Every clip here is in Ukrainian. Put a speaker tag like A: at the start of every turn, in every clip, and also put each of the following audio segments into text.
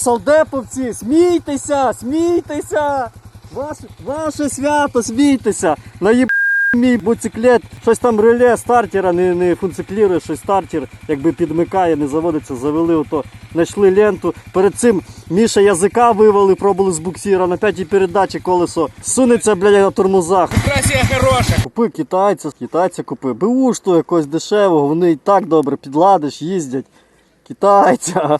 A: Солдеповці, смійтеся, смійтеся! Ваше, ваше свято, смійтеся! Наїб мій боциклет, щось там реле стартера не, не функціклірує, щось стартер якби підмикає, не заводиться, завели ото, знайшли ленту. Перед цим Міша язика вивели, пробували з буксира, на п'ятій передачі колесо сунеться, блядь, на тормозах.
B: Красія хороша.
A: Купи китайця, китайця купи. БУ ж то якось дешевого, вони і так добре підладиш, їздять. Китайця.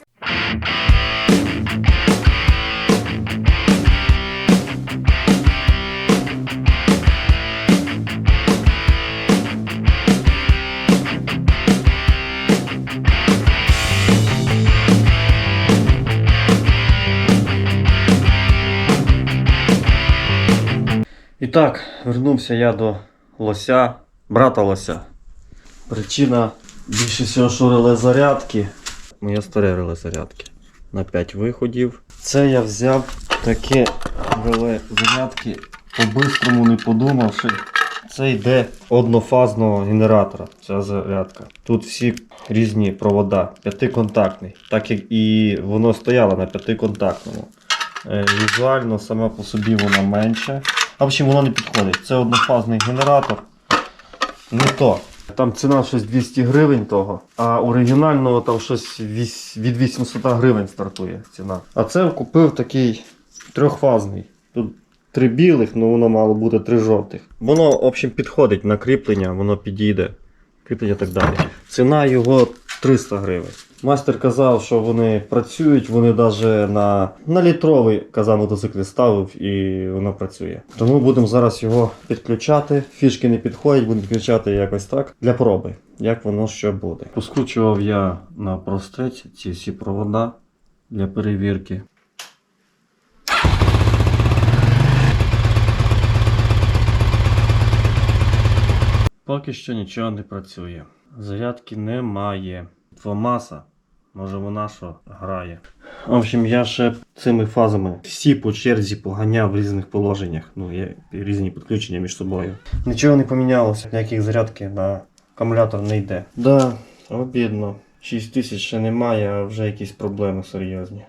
A: Так, вернувся я до лося, брата лося. Причина більше всього, що реле зарядки. Моє старе реле зарядки. На 5 виходів. Це я взяв таке реле зарядки. По-бистрому не подумавши. Це йде однофазного генератора. Ця зарядка. Тут всі різні провода, п'ятиконтактний. Так як і воно стояло на п'ятиконтактному. Е, Візуально сама по собі вона менша. В общем, воно не підходить. Це однофазний генератор. Не то. Там ціна щось 200 гривень того, а оригінального там щось від 800 гривень стартує ціна. А це купив такий трьохфазний. Тут три білих, ну воно мало бути три жовтих. Воно, в общем, підходить на кріплення, воно підійде. Кріплення так далі. Ціна його 300 гривень. Майстер казав, що вони працюють, вони навіть на, на літровий казав мотоцикл ставив і воно працює. Тому будемо зараз його підключати. Фішки не підходять, будемо підключати якось так для проби, як воно що буде. Поскручував я на простець ці всі провода для перевірки. Поки що нічого не працює. Зарядки немає. Двомаса. Може вона що грає. В общем, я ще цими фазами всі по черзі поганяв в різних положеннях. Ну, є різні підключення між собою. Нічого не помінялося, ніяких зарядки на акумулятор не йде. Да, обідно. 6 тисяч ще немає, а вже якісь проблеми серйозні.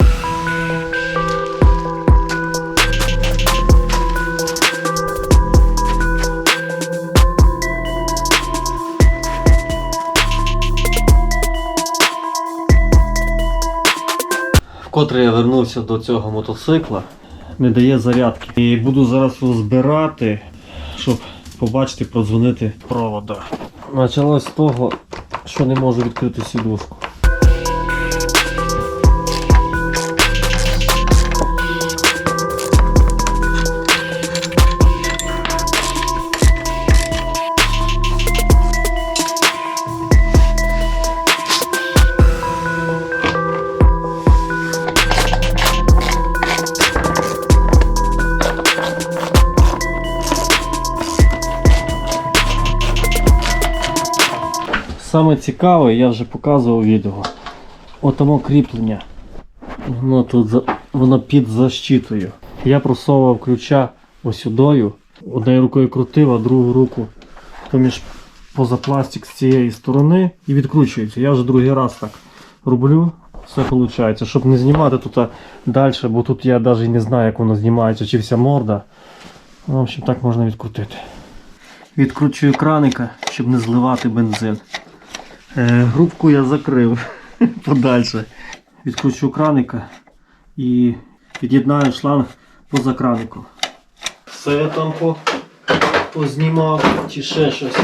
A: Вкотре я вернувся до цього мотоцикла, не дає зарядки. І буду зараз розбирати, щоб побачити, продзвонити провода. Почалось з того, що не можу відкрити сідушку. Саме цікаве, я вже показував відео. Отамо кріплення. Воно тут воно під защитою. Я просовував ключа осюдою. Однією рукою крутив, а другу руку поміж поза пластик з цієї сторони і відкручується. Я вже другий раз так роблю. Все виходить. Щоб не знімати тут далі, бо тут я навіть не знаю, як воно знімається, чи вся морда. В общем, так можна відкрутити. Відкручую краника, щоб не зливати бензин. Е, грубку я закрив подальше. Відкручу краника і під'єднаю шланг поза краником. Все я там по, познімав чи ще щось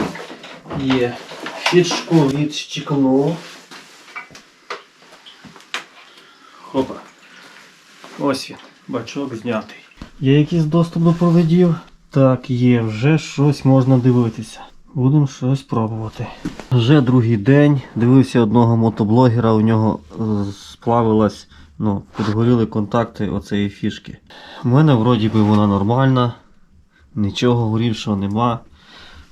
A: є. Фішку відщикнув. Хопа. Ось він, бачок знятий. Є якийсь доступ до проводів? Так, є, вже щось можна дивитися. Будемо щось пробувати. Вже другий день. Дивився одного мотоблогера, у нього е, сплавилась, ну, підгоріли контакти оцеї фішки. У мене вроді би вона нормальна, нічого горівшого нема.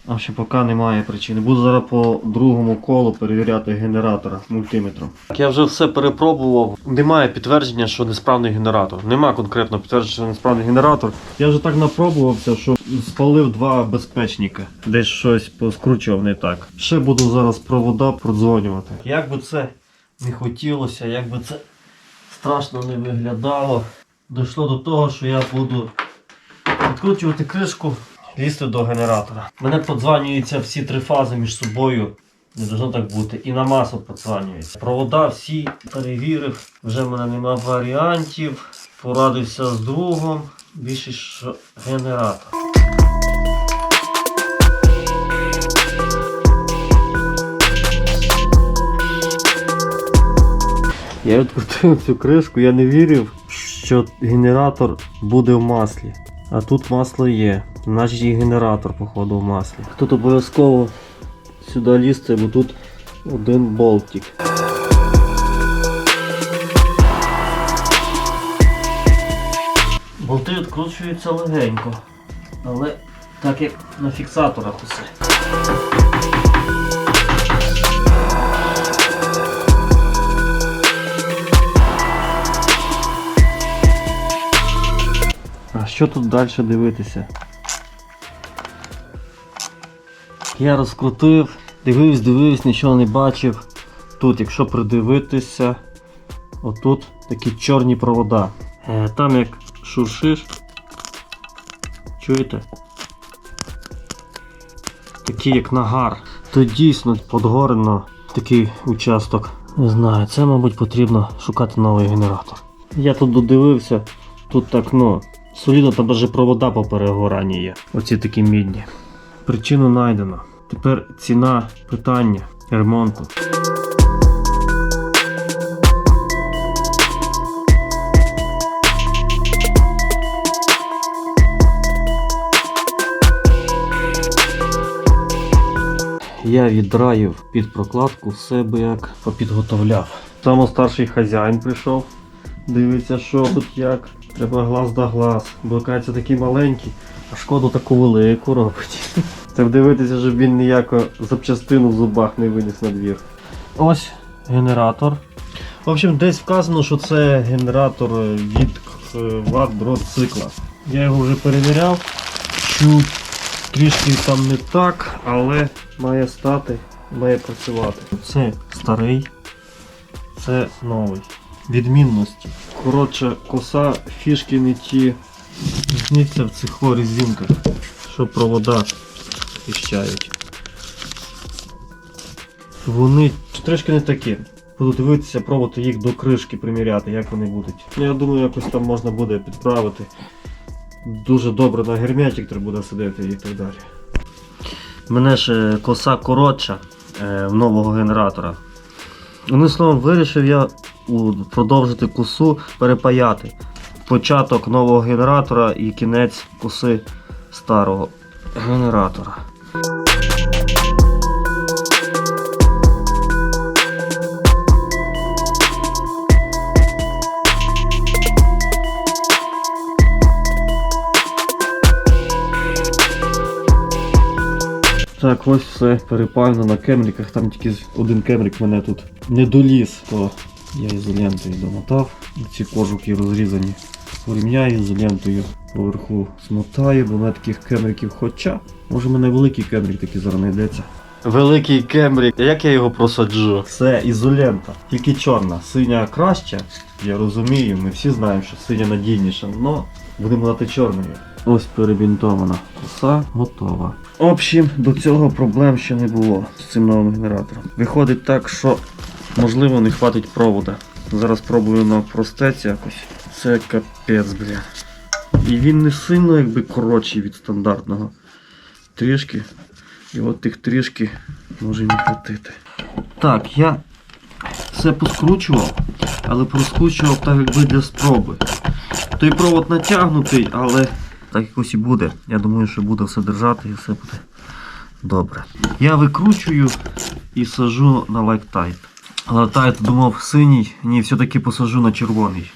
A: А общем, поки немає причини. Буду зараз по другому колу перевіряти генератора мультиметром. Я вже все перепробував. Немає підтвердження, що несправний генератор. Нема конкретно підтвердження, що несправний генератор. Я вже так напробувався, що спалив два безпечника. Десь щось поскручував не так. Ще буду зараз провода продзвонювати. Як би це не хотілося, як би це страшно не виглядало. Дійшло до того, що я буду відкручувати кришку, лізти до генератора. Мене подзванюються всі три фази між собою. Не должно так бути. І на масу подзванюється. Провода всі перевірив. Вже в мене нема варіантів. Порадився з другом. Більше що генератор. Я відкрутив цю кришку, я не вірив, що генератор буде в маслі. А тут масло є. Значить і генератор, походу, в маслі. Тут обов'язково сюди лізти, бо тут один болтик. Болти відкручуються легенько. Але так як на фіксаторах усе. А що тут далі дивитися? Я розкрутив, дивився, дивився, нічого не бачив. Тут, якщо придивитися, отут такі чорні провода. Е, Там як шуршиш. Чуєте? Такі як нагар. Тут дійсно подгорено такий участок. Не знаю, це, мабуть, потрібно шукати новий генератор. Я тут додивився, тут так, ну, солідно там навіть провода по перегоранні є. Оці такі мідні. Причину знайдено. Тепер ціна питання ремонту. Я віддраїв під прокладку все би як попідготовляв. Само старший хазяїн прийшов, дивиться, що тут як. Треба глаз да глаз. Блокається такий маленький, а шкоду таку велику робить. Це вдивитися, щоб він ніяку запчастину в зубах не виніс на двір. Ось генератор. В общем, десь вказано, що це генератор е, від е, ват цикла. Я його вже перевіряв. Чуть трішки там не так, але має стати, має працювати. Це старий, це новий. Відмінності. Коротше, коса, фішки не ті. Різниця в цих резинках, що провода піщають. Вони трішки не такі. Буду дивитися, пробувати їх до кришки приміряти, як вони будуть. Я думаю, якось там можна буде підправити. Дуже добре на герметик треба буде сидити і так далі. Мене ж коса коротша е, в нового генератора. Одним словом, вирішив я продовжити косу перепаяти. Початок нового генератора і кінець коси старого генератора. Ось все перепаяно на кемриках, там тільки один кемрик мене тут не доліз, то я ізолентою домотав. Ці кожухи розрізані. Порівняю ізолентою поверху смотаю, бо в мене таких кемриків хоча. Може в мене великий кемрик такий зараз знайдеться. Великий кемрик, як я його просаджу? Це ізолента, тільки чорна. Синя краще, я розумію, ми всі знаємо, що синя надійніша, але будемо дати чорною. Ось перебінтована коса, готова. В общем, до цього проблем ще не було з цим новим генератором. Виходить так, що можливо не хватить провода. Зараз пробую на простець якось. Це капець, бля. І він не сильно якби коротший від стандартного. Трішки. І от тих трішки може не хватити. Так, я все поскручував, але проскручував так якби для спроби. Той провод натягнутий, але так якось і буде. Я думаю, що буде все держати і все буде добре. Я викручую і сажу на лайктайт. Але тайт думав синій, ні, все-таки посажу на червоний.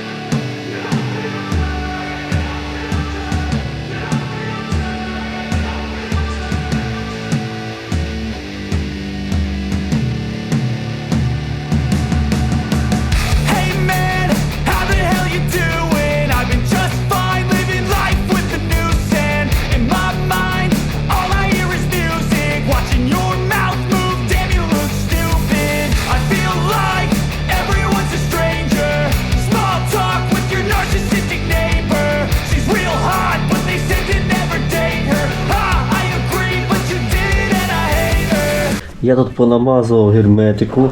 A: Я тут понамазував герметику.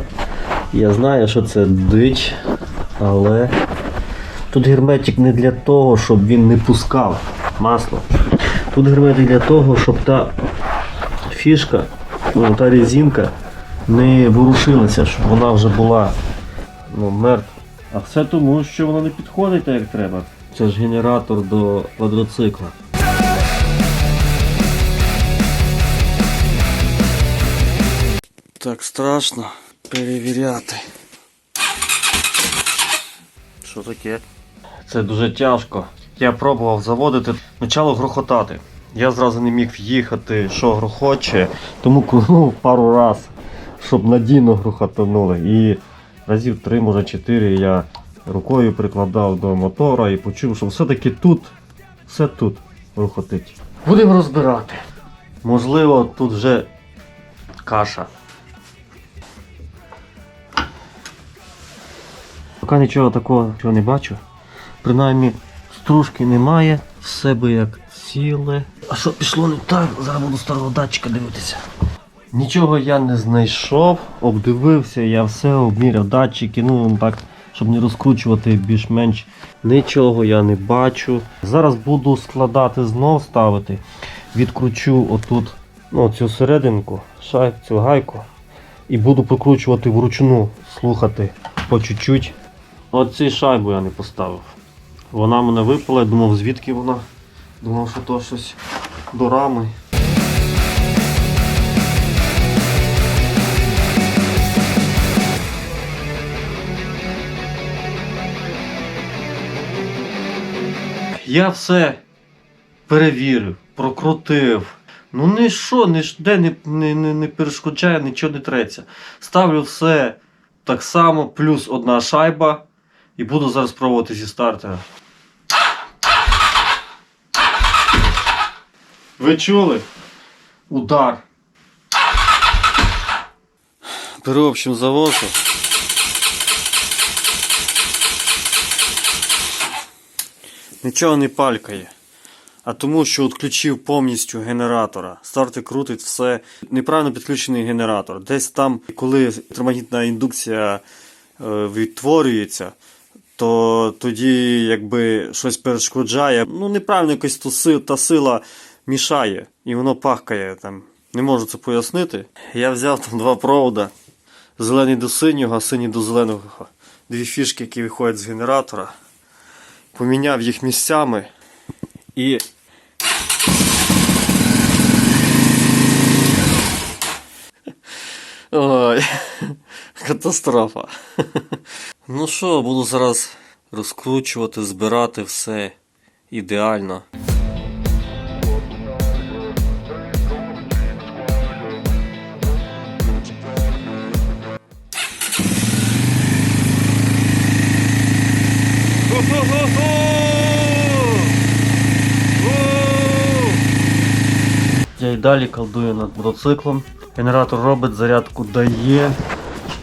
A: Я знаю, що це дич, але тут герметик не для того, щоб він не пускав масло. Тут герметик для того, щоб та фішка, ну, та резинка не ворушилася, щоб вона вже була ну, мертва. А все тому, що воно не підходить так, як треба. Це ж генератор до квадроцикла. Так страшно перевіряти. Що таке? Це дуже тяжко. Я пробував заводити, почало грохотати. Я зразу не міг в'їхати, що грохоче, тому крутнув пару раз, щоб надійно грохотанули. І разів три, може чотири я рукою прикладав до мотора і почув, що все-таки тут, все тут грохотить. Будемо розбирати. Можливо, тут вже каша. Поки нічого такого чого не бачу. Принаймні стружки немає, все би як ціле. А що пішло не так? Зараз буду старого датчика дивитися. Нічого я не знайшов, обдивився, я все обміряв датчики, ну так, щоб не розкручувати більш-менш. Нічого я не бачу. Зараз буду складати знов ставити. Відкручу отут ну, цю серединку, шайб, цю гайку. І буду прокручувати вручну, слухати по чуть-чуть. Оці шайбу я не поставив. Вона мене випала, я думав, звідки вона. Думав, що то щось до рами. Я все перевірив, прокрутив. Ну не що, ніде не, не, не, не перешкоджає, нічого не треться. Ставлю все так само, плюс одна шайба. І буду зараз пробувати зі стартера. Ви чули? Удар. Беру, в общем, завожу. Нічого не палькає. А тому, що відключив повністю генератора. Стартер крутить все. Неправильно підключений генератор. Десь там, коли електромагнітна індукція е, відтворюється, то тоді якби щось перешкоджає. Ну, неправильно якось си- та сила мішає і воно пахкає там. Не можу це пояснити. Я взяв там два провода. Зелений до синього, а синій до зеленого. Дві фішки, які виходять з генератора. Поміняв їх місцями і. Ой, катастрофа. Ну що, буду зараз розкручувати, збирати все ідеально. Я і далі колдую над мотоциклом. Генератор робить, зарядку дає.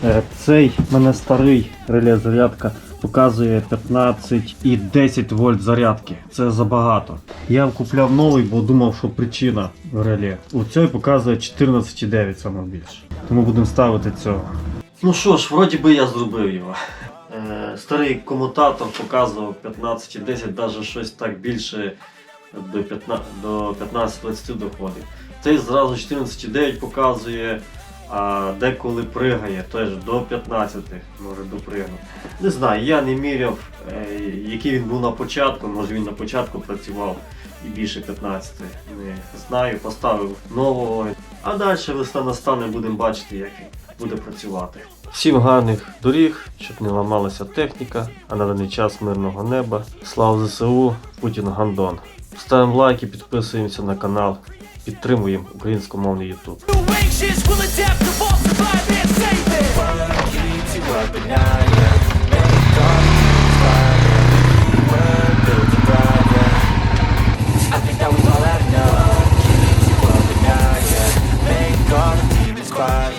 A: Е, Цей мене старий реле зарядка показує 15 і 10 вольт зарядки. Це забагато. Я купляв новий, бо думав, що причина в реле. У цій показує 14,9 саме більше. Тому будемо ставити цього. Ну що ж, вроді би я зробив його. Е, Старий комутатор показував 15,10, навіть щось так більше до 15 до 15-20 доходить. Цей зразу 14,9 показує, а деколи пригає, теж до 15 може допригнути. Не знаю, я не міряв, е, який він був на початку, може він на початку працював і більше 15. Не знаю, поставив нового. А далі весна настане, будемо бачити, як він буде працювати. Всім гарних доріг, щоб не ламалася техніка, а на даний час мирного неба. Слава ЗСУ, Путін Гандон. Ставимо лайки, підписуємося на канал, підтримуємо українськомовний
B: Ютуб. Bye.